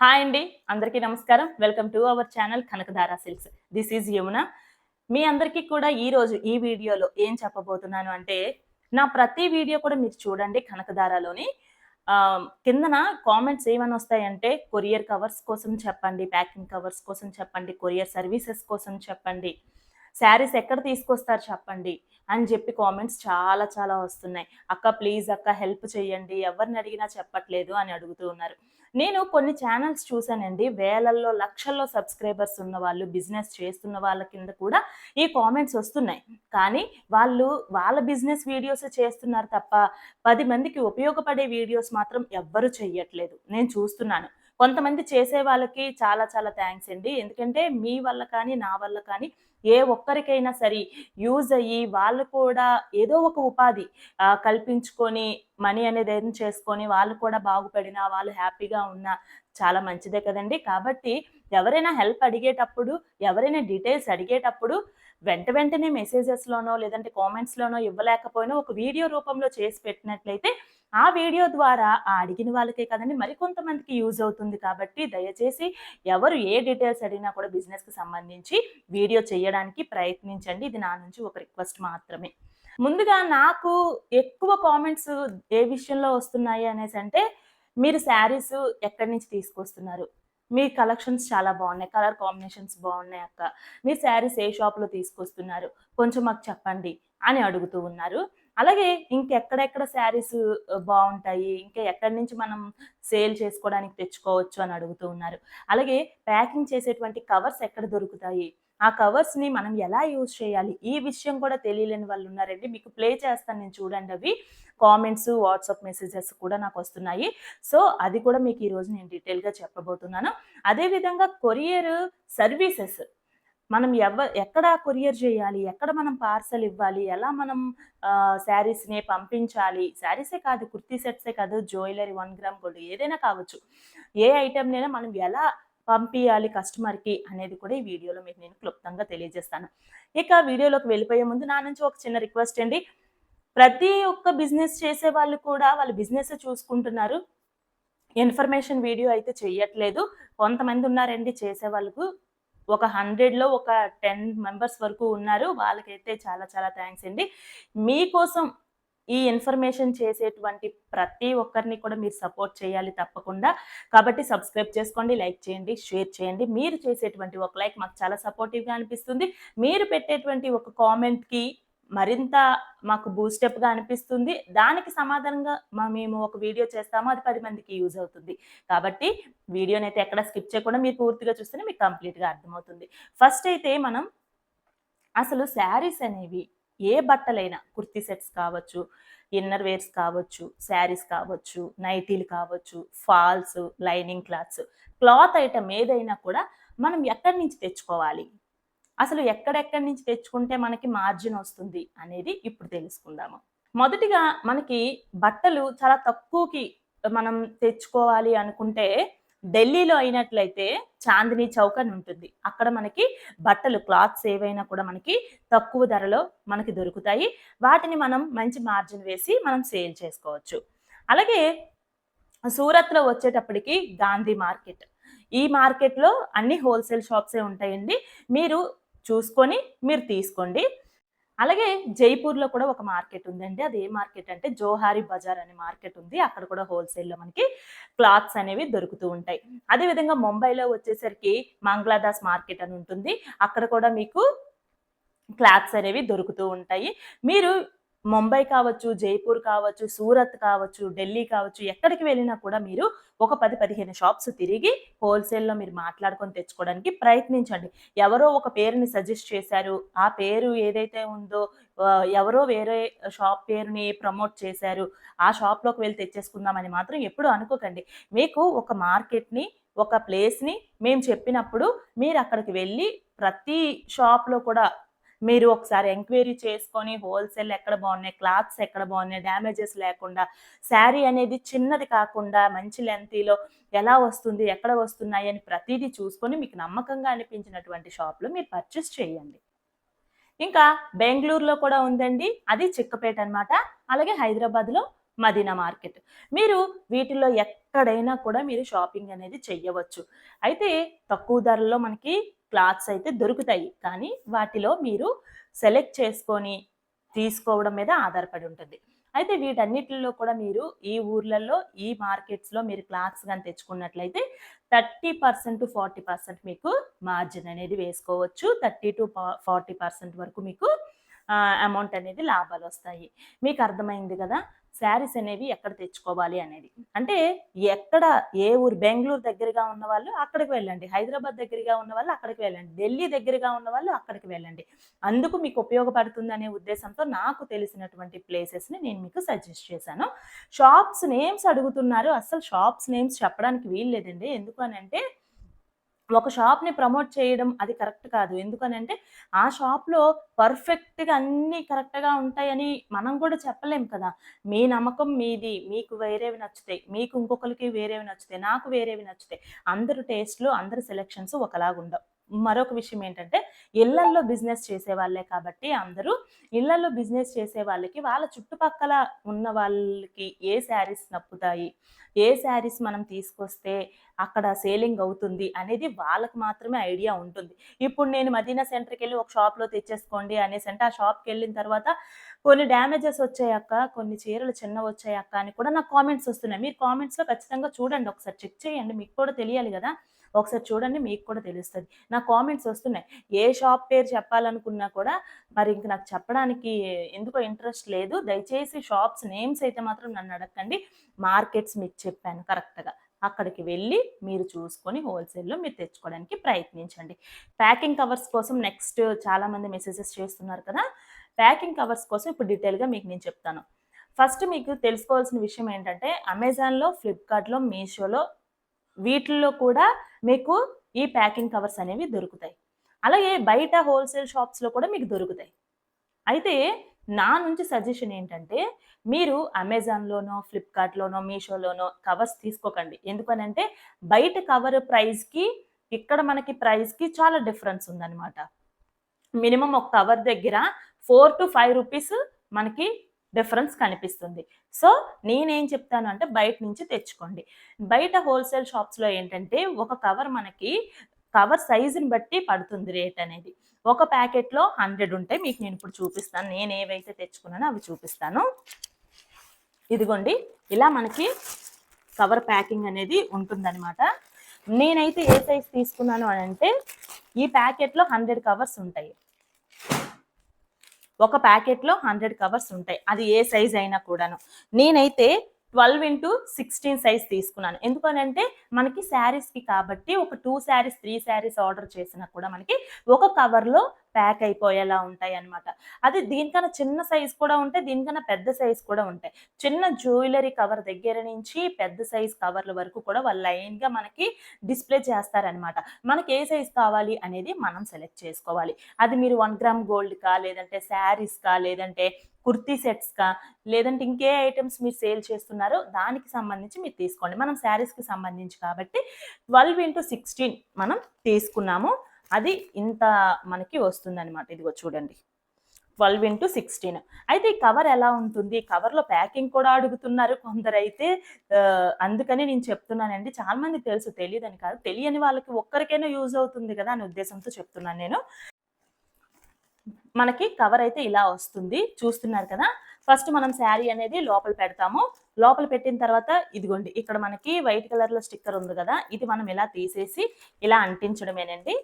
Hi అండి అందరికీ నమస్కారం. Welcome to our channel Kanakadhara silks. This is Yamuna. మీ అందరికీ కూడా ఈరోజు ఈ వీడియోలో ఏం చెప్పబోతున్నాను అంటే నా ప్రతి వీడియో కూడా మీరు చూడండి కనకధారలోని. కిందన కామెంట్స్ ఏమని వస్తాయంటే కొరియర్ కవర్స్ కోసం చెప్పండి ప్యాకింగ్ కవర్స్ కోసం చెప్పండి కొరియర్ సర్వీసెస్ కోసం చెప్పండి. శారీస్ ఎక్కడ తీసుకొస్తారు చెప్పండి అని చెప్పి కామెంట్స్ చాలా చాలా వస్తున్నాయి. అక్క ప్లీజ్ అక్క హెల్ప్ చేయండి. ఎవరిని అడిగినా చెప్పట్లేదు అని అడుగుతూ ఉన్నారు. నేను కొన్ని ఛానల్స్ చూశానండి. వేలల్లో లక్షల్లో సబ్స్క్రైబర్స్ ఉన్న వాళ్ళు బిజినెస్ చేస్తున్న వాళ్ళ కింద కూడా ఈ కామెంట్స్ వస్తున్నాయి. కానీ వాళ్ళు వాళ్ళ బిజినెస్ వీడియోస్ చేస్తున్నారు తప్ప పది మందికి ఉపయోగపడే వీడియోస్ మాత్రం ఎవ్వరు చెయ్యట్లేదు. నేను చూస్తున్నాను. కొంతమంది చేసే వాళ్ళకి చాలా చాలా థ్యాంక్స్ అండి. ఎందుకంటే మీ వల్ల కానీ నా వల్ల కానీ ఏ ఒక్కరికైనా సరే యూజ్ అయ్యి వాళ్ళు కూడా ఏదో ఒక ఉపాధి కల్పించుకొని మనీ అనేది ఏం చేసుకొని వాళ్ళు కూడా బాగుపడినా వాళ్ళు హ్యాపీగా ఉన్నా చాలా మంచిదే కదండి. కాబట్టి ఎవరైనా హెల్ప్ అడిగేటప్పుడు ఎవరైనా డీటెయిల్స్ అడిగేటప్పుడు వెంట వెంటనే మెసేజెస్లోనో లేదంటే కామెంట్స్లోనో ఇవ్వలేకపోయినా ఒక వీడియో రూపంలో చేసి పెట్టినట్లయితే ఆ వీడియో ద్వారా ఆ అడిగిన వాళ్ళకే కదండి మరికొంతమందికి యూజ్ అవుతుంది కాబట్టి దయచేసి ఎవరు ఏ డీటెయిల్స్ అడిగినా కూడా బిజినెస్కి సంబంధించి వీడియో చేయడానికి ప్రయత్నించండి. ఇది నా నుంచి ఒక రిక్వెస్ట్ మాత్రమే. ముందుగా నాకు ఎక్కువ కామెంట్స్ ఏ విషయంలో వస్తున్నాయి అనేసి అంటే మీరు శారీస్ ఎక్కడి నుంచి తీసుకొస్తున్నారు? మీ కలెక్షన్స్ చాలా బాగున్నాయి. కలర్ కాంబినేషన్స్ బాగున్నాయి అక్క. మీ శారీస్ ఏ షాప్లో తీసుకొస్తున్నారు? కొంచెం మాకు చెప్పండి అని అడుగుతూ ఉన్నారు. అలాగే ఇంకెక్కడెక్కడ శారీస్ బాగుంటాయి ఇంకా ఎక్కడి నుంచి మనం సేల్ చేసుకోవడానికి తెచ్చుకోవచ్చు అని అడుగుతూ ఉన్నారు. అలాగే ప్యాకింగ్ చేసేటువంటి కవర్స్ ఎక్కడ దొరుకుతాయి? ఆ కవర్స్ని మనం ఎలా యూజ్ చేయాలి? ఈ విషయం కూడా తెలియలేని వాళ్ళు ఉన్నారండి. మీకు ప్లే చేస్తాను నేను చూడండి అవి. కామెంట్స్ వాట్సాప్ మెసేజెస్ కూడా నాకు వస్తున్నాయి. సో అది కూడా మీకు ఈరోజు నేను డీటెయిల్గా చెప్పబోతున్నాను. అదేవిధంగా కొరియర్ సర్వీసెస్. మనం ఎవ ఎక్కడ కొరియర్ చేయాలి ఎక్కడ మనం పార్సల్ ఇవ్వాలి ఎలా మనం శారీస్ని పంపించాలి శారీసే కాదు కుర్తీ సెట్సే కాదు జ్యువెలరీ వన్ గ్రామ్ గోల్డ్ ఏదైనా కావచ్చు. ఏ ఐటెంనైనా మనం ఎలా పంపించాలి కస్టమర్కి అనేది కూడా ఈ వీడియోలో మీకు నేను క్లుప్తంగా తెలియజేస్తాను. ఇక వీడియోలోకి వెళ్ళిపోయే ముందు నా నుంచి ఒక చిన్న రిక్వెస్ట్ అండి. ప్రతి ఒక్క బిజినెస్ చేసే వాళ్ళు కూడా వాళ్ళ బిజినెస్ చూసుకుంటున్నారు. ఇన్ఫర్మేషన్ వీడియో అయితే చేయట్లేదు కొంతమంది ఉన్నారండి చేసే వాళ్ళకు ఒక హండ్రెడ్లో ఒక టెన్ మెంబర్స్ వరకు ఉన్నారు. వాళ్ళకైతే చాలా చాలా థ్యాంక్స్ అండి. మీకోసం ఈ ఇన్ఫర్మేషన్ చేసేటువంటి ప్రతి ఒక్కరిని కూడా మీరు సపోర్ట్ చేయాలి తప్పకుండా. కాబట్టి సబ్స్క్రైబ్ చేసుకోండి లైక్ చేయండి షేర్ చేయండి. మీరు చేసేటువంటి ఒక లైక్ మాకు చాలా సపోర్టివ్గా అనిపిస్తుంది. మీరు పెట్టేటువంటి ఒక కామెంట్కి మరింత మాకు బూస్టప్గా అనిపిస్తుంది. దానికి సమాధానంగా మా- మేము ఒక వీడియో చేస్తాము. అది పది మందికి యూజ్ అవుతుంది. కాబట్టి వీడియోని అయితే ఎక్కడ స్కిప్ చేయకుండా మీరు పూర్తిగా చూస్తేనే మీకు కంప్లీట్గా అర్థమవుతుంది. ఫస్ట్ అయితే మనం అసలు శారీస్ అనేవి ఏ బట్టలైనా కుర్తీ సెట్స్ కావచ్చు ఇన్నర్ వేర్స్ కావచ్చు శారీస్ కావచ్చు నైటీలు కావచ్చు falls lining cloths cloth item ఏదైనా కూడా మనం ఎక్కడి నుంచి తెచ్చుకోవాలి? అసలు ఎక్కడెక్కడి నుంచి తెచ్చుకుంటే మనకి మార్జిన్ వస్తుంది అనేది ఇప్పుడు తెలుసుకుందాము. మొదటిగా మనకి బట్టలు చాలా తక్కువకి మనం తెచ్చుకోవాలి అనుకుంటే ఢిల్లీలో అయినట్లయితే చాందినీ చౌక్ అని ఉంటుంది. అక్కడ మనకి బట్టలు క్లాత్స్ ఏవైనా కూడా మనకి తక్కువ ధరలో మనకి దొరుకుతాయి. వాటిని మనం మంచి మార్జిన్ వేసి మనం సేల్ చేసుకోవచ్చు. అలాగే సూరత్లో వచ్చేటప్పటికి గాంధీ మార్కెట్. ఈ మార్కెట్లో అన్ని హోల్సేల్ షాప్సే ఉంటాయండి. మీరు చూసుకొని మీరు తీసుకోండి. అలాగే జైపూర్లో కూడా ఒక మార్కెట్ ఉందండి. అది ఏ మార్కెట్ అంటే జోహారి బజార్ అనే మార్కెట్ ఉంది. అక్కడ కూడా హోల్సేల్లో మనకి క్లాత్స్ అనేవి దొరుకుతూ ఉంటాయి. అదేవిధంగా ముంబైలో వచ్చేసరికి మంగ్లాదాస్ మార్కెట్ అని ఉంటుంది. అక్కడ కూడా మీకు క్లాత్స్ అనేవి దొరుకుతూ ఉంటాయి. మీరు ముంబై కావచ్చు జైపూర్ కావచ్చు సూరత్ కావచ్చు ఢిల్లీ కావచ్చు ఎక్కడికి వెళ్ళినా కూడా మీరు ఒక పది పదిహేను షాప్స్ తిరిగి హోల్సేల్లో మీరు మాట్లాడుకొని తెచ్చుకోవడానికి ప్రయత్నించండి. ఎవరో ఒక పేరుని సజెస్ట్ చేశారు ఆ పేరు ఏదైతే ఉందో ఎవరో వేరే షాప్ పేరుని ప్రమోట్ చేశారు ఆ షాప్లోకి వెళ్ళి తెచ్చేసుకుందామని మాత్రం ఎప్పుడు అనుకోకండి. మీకు ఒక మార్కెట్ని ఒక ప్లేస్ని మేము చెప్పినప్పుడు మీరు అక్కడికి వెళ్ళి ప్రతి షాప్లో కూడా మీరు ఒకసారి ఎంక్వైరీ చేసుకొని హోల్సేల్ ఎక్కడ బాగున్నాయి క్లాత్స్ ఎక్కడ బాగున్నాయి డ్యామేజెస్ లేకుండా శారీ అనేది చిన్నది కాకుండా మంచి లెంతీలో ఎలా వస్తుంది ఎక్కడ వస్తున్నాయి అని ప్రతిదీ చూసుకొని మీకు నమ్మకంగా అనిపించినటువంటి షాప్లో మీరు పర్చేస్ చేయండి. ఇంకా బెంగళూరులో కూడా ఉందండి. అది చిక్కపేట అన్నమాట. అలాగే హైదరాబాద్లో మదీనా మార్కెట్. మీరు వీటిల్లో ఎక్కడైనా కూడా మీరు షాపింగ్ అనేది చెయ్యవచ్చు. అయితే తక్కువ ధరలో మనకి క్లాత్స్ అయితే దొరుకుతాయి. కానీ వాటిలో మీరు సెలెక్ట్ చేసుకొని తీసుకోవడం మీద ఆధారపడి ఉంటుంది. అయితే వీటన్నిటిలో కూడా మీరు ఈ ఊర్లలో ఈ మార్కెట్స్లో మీరు క్లాత్స్ కానీ తెచ్చుకున్నట్లయితే thirty percent to forty percent మీకు మార్జిన్ అనేది వేసుకోవచ్చు. థర్టీ టు ఫార్టీ పర్సెంట్ వరకు మీకు అమౌంట్ అనేది లాభాలు వస్తాయి. మీకు అర్థమైంది కదా? శారీస్ అనేవి ఎక్కడ తెచ్చుకోవాలి అనేది. అంటే ఎక్కడ ఏ ఊరు బెంగళూరు దగ్గరగా ఉన్న వాళ్ళు అక్కడికి వెళ్ళండి. హైదరాబాద్ దగ్గరగా ఉన్న వాళ్ళు అక్కడికి వెళ్ళండి. ఢిల్లీ దగ్గరగా ఉన్న వాళ్ళు అక్కడికి వెళ్ళండి. అందుకు మీకు ఉపయోగపడుతుంది అనే ఉద్దేశంతో నాకు తెలిసినటువంటి ప్లేసెస్ని నేను మీకు సజెస్ట్ చేశాను. షాప్స్ నేమ్స్ అడుగుతున్నారు. అసలు షాప్స్ నేమ్స్ చెప్పడానికి వీలు లేదండి ఎందుకు అని అంటే ఒక షాప్ని ప్రమోట్ చేయడం అది కరెక్ట్ కాదు. ఎందుకనంటే ఆ షాప్లో పర్ఫెక్ట్గా అన్నీ కరెక్ట్గా ఉంటాయని మనం కూడా చెప్పలేం కదా. మీ నమ్మకం మీది. మీకు వేరేవి నచ్చుతాయి. మీకు ఇంకొకరికి వేరేవి నచ్చుతాయి. నాకు వేరేవి నచ్చుతాయి. అందరు టేస్ట్లు అందరి సెలెక్షన్స్ ఒకలాగా ఉండవు మరొక విషయం ఏంటంటే ఇళ్ళల్లో బిజినెస్ చేసే వాళ్ళే కాబట్టి అందరూ ఇళ్ళల్లో బిజినెస్ చేసే వాళ్ళకి వాళ్ళ చుట్టుపక్కల ఉన్న వాళ్ళకి ఏ శారీస్ నప్పుతాయి ఏ శారీస్ మనం తీసుకొస్తే అక్కడ సేలింగ్ అవుతుంది అనేది వాళ్ళకి మాత్రమే ఐడియా ఉంటుంది. ఇప్పుడు నేను మదీనా సెంటర్కి వెళ్ళి ఒక షాప్లో తెచ్చేసుకోండి అనేసి అంటే ఆ షాప్కి వెళ్ళిన తర్వాత కొన్ని డ్యామేజెస్ వచ్చాయక్క కొన్ని చీరలు చిన్న వచ్చాయక్క అని కూడా నాకు కామెంట్స్ వస్తున్నాయి. మీరు కామెంట్స్లో ఖచ్చితంగా చూడండి ఒకసారి చెక్ చేయండి. మీకు కూడా తెలియాలి కదా. ఒకసారి చూడండి మీకు కూడా తెలుస్తుంది. నా కామెంట్స్ వస్తున్నాయి. ఏ షాప్ పేరు చెప్పాలనుకున్నా కూడా మరి ఇంక నాకు చెప్పడానికి ఎందుకో ఇంట్రెస్ట్ లేదు. దయచేసి షాప్స్ నేమ్స్ అయితే మాత్రం నన్ను అడగండి. మార్కెట్స్ మీకు చెప్పాను కరెక్ట్గా. అక్కడికి వెళ్ళి మీరు చూసుకొని హోల్సేల్లో మీరు తెచ్చుకోవడానికి ప్రయత్నించండి. ప్యాకింగ్ కవర్స్ కోసం నెక్స్ట్ చాలామంది మెసేజెస్ చేస్తున్నారు కదా! ప్యాకింగ్ కవర్స్ కోసం ఇప్పుడు డీటెయిల్గా మీకు నేను చెప్తాను. ఫస్ట్ మీకు తెలుసుకోవాల్సిన విషయం ఏంటంటే అమెజాన్లో ఫ్లిప్కార్ట్లో మీషోలో వీటిల్లో కూడా మీకు ఈ ప్యాకింగ్ కవర్స్ అనేవి దొరుకుతాయి. అలాగే బయట హోల్సేల్ షాప్స్లో కూడా మీకు దొరుకుతాయి. అయితే నా నుంచి సజెషన్ ఏంటంటే మీరు అమెజాన్లోనో ఫ్లిప్కార్ట్లోనో మీషోలోనో కవర్స్ తీసుకోకండి. ఎందుకనంటే బయట కవర్ ప్రైస్కి ఇక్కడ మనకి ప్రైస్కి చాలా డిఫరెన్స్ ఉందన్నమాట. మినిమం ఒక కవర్ దగ్గర ఫోర్ టు ఫైవ్ రూపీస్ మనకి డిఫరెన్స్ కనిపిస్తుంది. సో నేనేం చెప్తాను అంటే బయట నుంచి తెచ్చుకోండి. బయట హోల్సేల్ షాప్స్లో ఏంటంటే ఒక కవర్ మనకి కవర్ సైజుని బట్టి పడుతుంది రేట్ అనేది. ఒక ప్యాకెట్లో హండ్రెడ్ ఉంటాయి మీకు నేను ఇప్పుడు చూపిస్తాను. నేను ఏవైతే తెచ్చుకున్నానో అవి చూపిస్తాను. ఇదిగోండి ఇలా మనకి కవర్ ప్యాకింగ్ అనేది ఉంటుందన్నమాట. నేనైతే ఏ సైజ్ తీసుకున్నాను అని అంటే ఈ ప్యాకెట్లో హండ్రెడ్ కవర్స్ ఉంటాయి. ఒక ప్యాకెట్లో హండ్రెడ్ కవర్స్ ఉంటాయి. అది ఏ సైజ్ అయినా కూడాను. నేనైతే ట్వెల్వ్ ఇంటూ సిక్స్టీన్ సైజ్ తీసుకున్నాను. ఎందుకనంటే మనకి శారీస్కి కాబట్టి ఒక two saris three saris order చేసినా కూడా మనకి ఒక కవర్లో ప్యాక్ అయిపోయేలా ఉంటాయి అనమాట అది దీనికన్నా చిన్న సైజ్ కూడా ఉంటాయి దీనికన్నా పెద్ద సైజ్ కూడా ఉంటాయి. చిన్న జ్యువెలరీ కవర్ దగ్గర నుంచి పెద్ద సైజ్ కవర్ల వరకు కూడా వాళ్ళు లైన్గా మనకి డిస్ప్లే చేస్తారనమాట మనకి ఏ సైజ్ కావాలి అనేది మనం సెలెక్ట్ చేసుకోవాలి. అది మీరు వన్ గ్రామ్ గోల్డ్ కా లేదంటే శారీస్ కా లేదంటే కుర్తీ సెట్స్ కా లేదంటే ఇంకే ఐటమ్స్ మీరు సేల్ చేస్తున్నారో దానికి సంబంధించి మీరు తీసుకోండి. మనం శారీస్కి సంబంధించి కాబట్టి ట్వెల్వ్ ఇంటూ సిక్స్టీన్ మనం తీసుకున్నాము. అది ఇంత మనకి వస్తుంది అనమాట ఇదిగో చూడండి. Twelve into sixteen. అయితే ఈ కవర్ ఎలా ఉంటుంది? కవర్లో ప్యాకింగ్ కూడా అడుగుతున్నారు కొందరు అయితే అందుకని నేను చెప్తున్నానండి. చాలా మంది తెలుసు తెలియదని కాదు. తెలియని వాళ్ళకి ఒక్కరికైనా యూజ్ అవుతుంది కదా అనే ఉద్దేశంతో చెప్తున్నాను నేను. మనకి కవర్ అయితే ఇలా వస్తుంది. చూస్తున్నారు కదా? ఫస్ట్ మనం శారీ అనేది లోపల పెడతాము. లోపల పెట్టిన తర్వాత ఇదిగోండి ఇక్కడ మనకి వైట్ కలర్లో స్టిక్కర్ ఉంది కదా? ఇది మనం ఇలా తీసేసి ఇలా అంటించడమేనండి.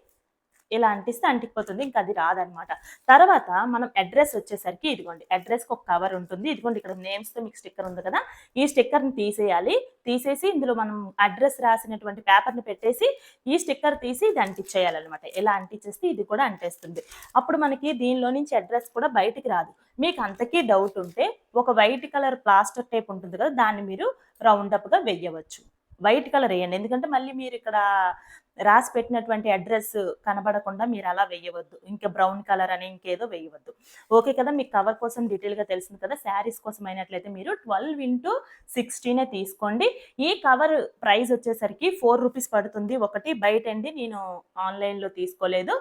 ఇలా అంటిస్తే అంటికిపోతుంది ఇంకా అది రాదనమాట. తర్వాత మనం అడ్రస్ వచ్చేసరికి ఇదిగోండి అడ్రస్కి ఒక కవర్ ఉంటుంది. ఇదిగోండి ఇక్కడ నేమ్స్తో మీకు స్టిక్కర్ ఉంది కదా ఈ స్టిక్కర్ని తీసేయాలి. తీసేసి ఇందులో మనం అడ్రస్ రాసినటువంటి పేపర్ని పెట్టేసి ఈ స్టిక్కర్ తీసి ఇది అంటించేయాలన్నమాట. ఇలా అంటించేస్తే ఇది కూడా అంటేస్తుంది. అప్పుడు మనకి దీనిలో నుంచి అడ్రస్ కూడా బయటికి రాదు. మీకు అంతకీ డౌట్ ఉంటే ఒక వైట్ కలర్ ప్లాస్టర్ టేప్ ఉంటుంది కదా దాన్ని మీరు రౌండప్గా వెయ్యవచ్చు వైట్ కలర్ వేయండి. ఎందుకంటే మళ్ళీ మీరు ఇక్కడ రాసి పెట్టినటువంటి అడ్రస్ కనబడకుండా మీరు అలా వేయవద్దు. ఇంకా బ్రౌన్ కలర్ అని ఇంకేదో వేయవద్దు. ఓకే కదా? మీకు కవర్ కోసం డీటెయిల్గా తెలిసింది కదా? శారీస్ కోసం అయినట్లయితే మీరు ట్వెల్వ్ ఇంటూ సిక్స్టీనే తీసుకోండి. ఈ కవర్ ప్రైస్ వచ్చేసరికి ఫోర్ రూపీస్ పడుతుంది. ఒకటి బయట అండి. నేను ఆన్లైన్లో తీసుకోలేదు.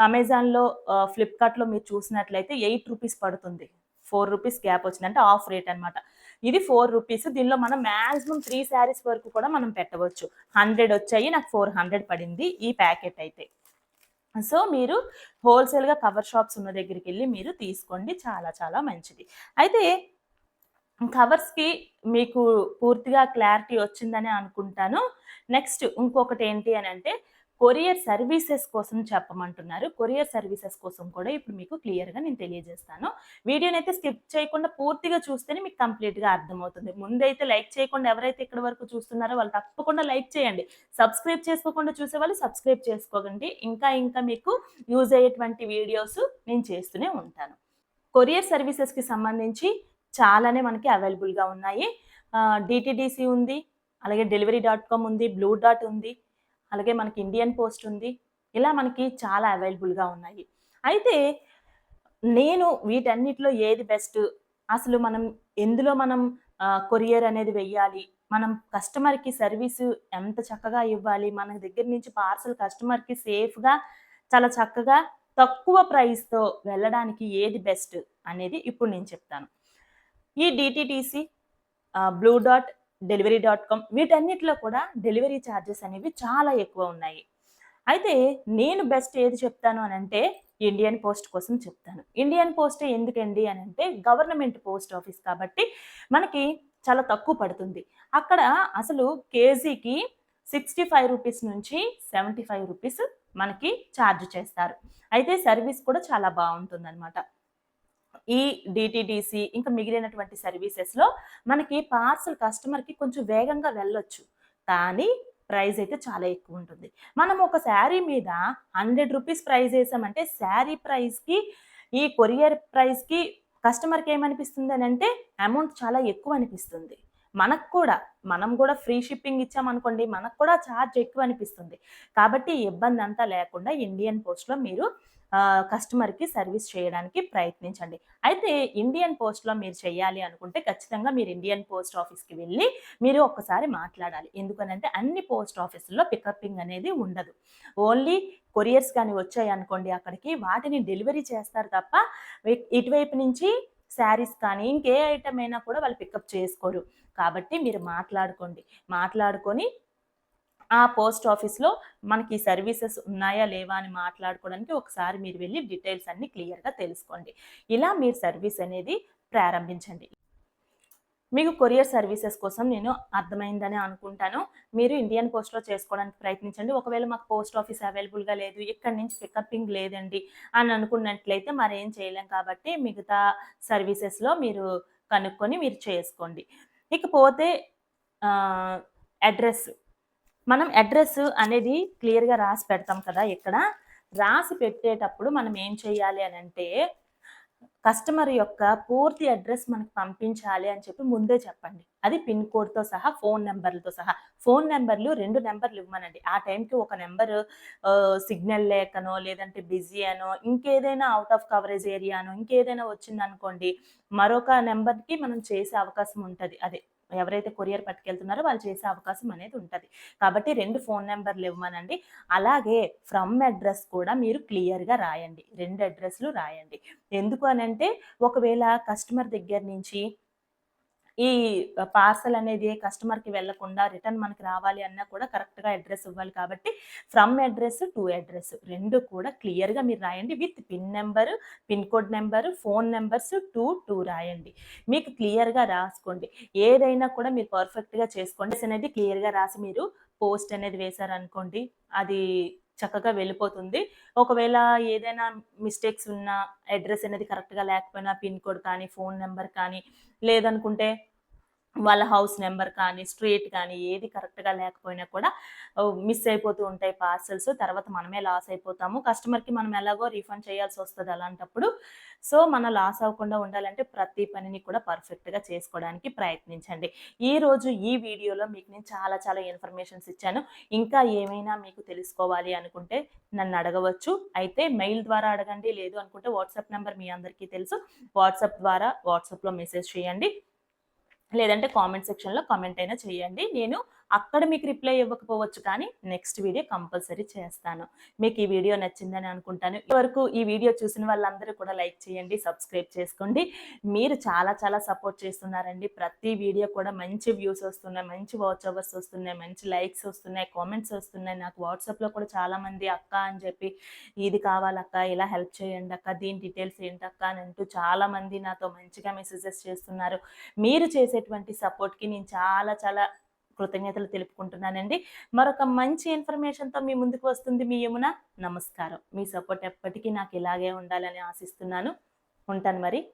అమెజాన్లో ఫ్లిప్కార్ట్లో మీరు చూసినట్లయితే ఎయిట్ రూపీస్ పడుతుంది. ఫోర్ రూపీస్ గ్యాప్ వచ్చింది అంటే ఆఫ్ రేట్ అనమాట ఇది ఫోర్ రూపీస్. దీనిలో మనం మ్యాక్సిమం త్రీ శారీస్ వరకు కూడా మనం పెట్టవచ్చు. హండ్రెడ్ వచ్చాయి నాకు ఫోర్ హండ్రెడ్ పడింది ఈ ప్యాకెట్ అయితే. సో మీరు హోల్సేల్గా కవర్ షాప్స్ ఉన్న దగ్గరికి వెళ్ళి మీరు తీసుకోండి. చాలా చాలా మంచిది. అయితే కవర్స్కి మీకు పూర్తిగా క్లారిటీ వచ్చిందని అనుకుంటాను. నెక్స్ట్ ఇంకొకటి ఏంటి అని అంటే కొరియర్ సర్వీసెస్ కోసం చెప్పమంటున్నారు. కొరియర్ సర్వీసెస్ కోసం కూడా ఇప్పుడు మీకు క్లియర్గా నేను తెలియజేస్తాను. వీడియోని అయితే స్కిప్ చేయకుండా పూర్తిగా చూస్తేనే మీకు కంప్లీట్గా అర్థమవుతుంది. ముందైతే లైక్ చేయకుండా ఎవరైతే ఇక్కడ వరకు చూస్తున్నారో వాళ్ళు తప్పకుండా లైక్ చేయండి. సబ్స్క్రైబ్ చేసుకోకుండా చూసే వాళ్ళు సబ్స్క్రైబ్ చేసుకోకండి. ఇంకా ఇంకా మీకు యూజ్ అయ్యేటువంటి వీడియోస్ నేను చేస్తూనే ఉంటాను. కొరియర్ సర్వీసెస్కి సంబంధించి చాలానే మనకి అవైలబుల్గా ఉన్నాయి. డిటిడిసి ఉంది. అలాగే డెలివరీ డాట్ కామ్ ఉంది బ్లూ డాట్ ఉంది. అలాగే మనకి ఇండియన్ పోస్ట్ ఉంది. ఇలా మనకి చాలా అవైలబుల్గా ఉన్నాయి. అయితే నేను వీటన్నిటిలో ఏది బెస్ట్ అసలు మనం ఎందులో మనం కొరియర్ అనేది వెయ్యాలి? మనం కస్టమర్కి సర్వీస్ ఎంత చక్కగా ఇవ్వాలి? మన దగ్గర నుంచి పార్సల్ కస్టమర్కి సేఫ్గా చాలా చక్కగా తక్కువ ప్రైస్తో వెళ్ళడానికి ఏది బెస్ట్ అనేది ఇప్పుడు నేను చెప్తాను. ఈ DTDC blue dot delivery dot com వీటన్నిటిలో కూడా డెలివరీ ఛార్జెస్ అనేవి చాలా ఎక్కువ ఉన్నాయి. అయితే నేను బెస్ట్ ఏది చెప్తాను అని అంటే ఇండియన్ పోస్ట్ కోసం చెప్తాను. ఇండియన్ పోస్ట్ ఎందుకండి అని అంటే గవర్నమెంట్ పోస్ట్ ఆఫీస్ కాబట్టి మనకి చాలా తక్కువ పడుతుంది. అక్కడ అసలు కేజీకి సిక్స్టీ ఫైవ్ రూపీస్ నుంచి సెవెంటీ ఫైవ్ రూపీస్ మనకి ఛార్జ్ చేస్తారు. అయితే సర్వీస్ కూడా చాలా బాగుంటుంది అనమాట ఈ డిటిడిసి ఇంకా మిగిలినటువంటి సర్వీసెస్లో మనకి పార్సల్ కస్టమర్కి కొంచెం వేగంగా వెళ్ళొచ్చు. కానీ ప్రైస్ అయితే చాలా ఎక్కువ ఉంటుంది. మనం ఒక శారీ మీద హండ్రెడ్ రూపీస్ ప్రైస్ వేసామంటే శారీ ప్రైస్కి ఈ కొరియర్ ప్రైస్కి కస్టమర్కి ఏమనిపిస్తుంది అని అంటే అమౌంట్ చాలా ఎక్కువ అనిపిస్తుంది. మనకు కూడా మనం కూడా ఫ్రీ షిప్పింగ్ ఇచ్చామనుకోండి మనకు కూడా ఛార్జ్ ఎక్కువ అనిపిస్తుంది. కాబట్టి ఇబ్బంది అంతా లేకుండా ఇండియన్ పోస్ట్లో మీరు కస్టమర్కి సర్వీస్ చేయడానికి ప్రయత్నించండి. అయితే ఇండియన్ పోస్ట్లో మీరు చేయాలి అనుకుంటే ఖచ్చితంగా మీరు ఇండియన్ పోస్ట్ ఆఫీస్కి వెళ్ళి మీరు ఒక్కసారి మాట్లాడాలి. ఎందుకనంటే అన్ని పోస్ట్ ఆఫీసుల్లో పికప్పింగ్ అనేది ఉండదు. ఓన్లీ కొరియర్స్ కానీ వచ్చాయి అనుకోండి అక్కడికి వాటిని డెలివరీ చేస్తారు తప్ప ఇటువైపు నుంచి శారీస్ కానీ ఇంకే ఐటమ్ అయినా కూడా వాళ్ళు పికప్ చేసుకోరు. కాబట్టి మీరు మాట్లాడుకోండి. మాట్లాడుకొని ఆ పోస్ట్ ఆఫీస్లో మనకి సర్వీసెస్ ఉన్నాయా లేవా అని మాట్లాడుకోవడానికి ఒకసారి మీరు వెళ్ళి డీటెయిల్స్ అన్ని క్లియర్గా తెలుసుకోండి. ఇలా మీరు సర్వీస్ అనేది ప్రారంభించండి. మీకు కొరియర్ సర్వీసెస్ కోసం నేను అర్థమైందని అనుకుంటాను. మీరు ఇండియన్ పోస్ట్లో చేసుకోవడానికి ప్రయత్నించండి. ఒకవేళ మాకు పోస్ట్ ఆఫీస్ అవైలబుల్గా లేదు ఇక్కడి నుంచి పికప్పింగ్ లేదండి అని అనుకున్నట్లయితే మరేం చేయలేం కాబట్టి మిగతా సర్వీసెస్లో మీరు కనుక్కొని మీరు చేసుకోండి. ఇకపోతే అడ్రస్ మనం అడ్రస్ అనేది క్లియర్గా రాసి పెడతాం కదా ఇక్కడ. రాసి పెట్టేటప్పుడు మనం ఏం చేయాలి అని అంటే కస్టమర్ యొక్క పూర్తి అడ్రస్ మనకు పంపించాలి అని చెప్పి ముందే చెప్పండి. అది పిన్ కోడ్తో సహా ఫోన్ నెంబర్లతో సహా. ఫోన్ నెంబర్లు రెండు నెంబర్లు ఇవ్వమనండి. ఆ టైంకి ఒక నెంబర్ సిగ్నల్ లేకనో లేదంటే బిజీ అనో ఇంకేదైనా అవుట్ ఆఫ్ కవరేజ్ ఏరియానో ఇంకేదైనా వచ్చిందనుకోండి మరొక నెంబర్కి మనం చేసే అవకాశం ఉంటుంది. అదే. ఎవరైతే కొరియర్ పట్టుకెళ్తున్నారో వాళ్ళు చేసే అవకాశం అనేది ఉంటుంది. కాబట్టి రెండు ఫోన్ నెంబర్లు ఇవ్వమనండి. అలాగే ఫ్రమ్ అడ్రస్ కూడా మీరు క్లియర్గా రాయండి. రెండు అడ్రస్లు రాయండి. ఎందుకు అనంటే ఒకవేళ కస్టమర్ దగ్గర నుంచి ఈ పార్సల్ అనేది కస్టమర్కి వెళ్ళకుండా రిటర్న్ మనకి రావాలి అన్నా కూడా కరెక్ట్గా అడ్రస్ ఇవ్వాలి కాబట్టి ఫ్రమ్ అడ్రస్ టు అడ్రస్ రెండు కూడా క్లియర్గా మీరు రాయండి. With pin number pin code number phone numbers two two రాయండి. మీకు క్లియర్గా రాసుకోండి. ఏదైనా కూడా మీరు పర్ఫెక్ట్గా చేసుకోండి. అనేది క్లియర్గా రాసి మీరు పోస్ట్ అనేది వేశారనుకోండి అది చక్కగా వెళ్ళిపోతుంది. ఒకవేళ ఏదైనా మిస్టేక్స్ ఉన్న అడ్రస్ అనేది కరెక్ట్గా లేకపోయినా పిన్ కోడ్ కానీ ఫోన్ నెంబర్ కానీ లేదనుకుంటే వాళ్ళ హౌస్ నెంబర్ కానీ స్ట్రీట్ కానీ ఏది కరెక్ట్గా లేకపోయినా కూడా మిస్ అయిపోతూ ఉంటాయి పార్సల్స్. తర్వాత మనమే లాస్ అయిపోతాము. కస్టమర్కి మనం ఎలాగో రీఫండ్ చేయాల్సి వస్తుంది అలాంటప్పుడు. సో మన లాస్ అవ్వకుండా ఉండాలంటే ప్రతి పనిని కూడా పర్ఫెక్ట్గా చేసుకోవడానికి ప్రయత్నించండి. ఈరోజు ఈ వీడియోలో మీకు నేను చాలా చాలా ఇన్ఫర్మేషన్స్ ఇచ్చాను. ఇంకా ఏమైనా మీకు తెలుసుకోవాలి అనుకుంటే నన్ను అడగవచ్చు. అయితే మెయిల్ ద్వారా అడగండి. లేదు అనుకుంటే వాట్సాప్ నెంబర్ మీ అందరికీ తెలుసు. వాట్సాప్ ద్వారా వాట్సాప్లో మెసేజ్ చేయండి. లేదంటే కామెంట్ సెక్షన్లో కామెంట్ అయినా చేయండి. నేను అక్కడ మీకు రిప్లై ఇవ్వకపోవచ్చు కానీ నెక్స్ట్ వీడియో కంపల్సరీ చేస్తాను. మీకు ఈ వీడియో నచ్చిందని అనుకుంటాను. వరకు ఈ వీడియో చూసిన వాళ్ళందరూ కూడా లైక్ చేయండి సబ్స్క్రైబ్ చేసుకోండి. మీరు చాలా చాలా సపోర్ట్ చేస్తున్నారండి. ప్రతి వీడియో కూడా మంచి వ్యూస్ వస్తున్నాయి మంచి వాచ్ అవర్స్ వస్తున్నాయి మంచి లైక్స్ వస్తున్నాయి కామెంట్స్ వస్తున్నాయి. నాకు వాట్సాప్లో కూడా చాలామంది అక్క అని చెప్పి ఇది కావాలక్క ఇలా హెల్ప్ చేయండి అక్క దీని డీటెయిల్స్ ఏంటక్క అని అంటూ చాలామంది నాతో మంచిగా మెసేజెస్ చేస్తున్నారు. మీరు చేసేటువంటి సపోర్ట్కి నేను చాలా చాలా కృతజ్ఞతలు తెలుపుకుంటున్నానండి. మరొక మంచి ఇన్ఫర్మేషన్తో మీ ముందుకు వస్తుంది మీ యమున. నమస్కారం. మీ సపోర్ట్ ఎప్పటికీ నాకు ఇలాగే ఉండాలని ఆశిస్తున్నాను. ఉంటాను మరి.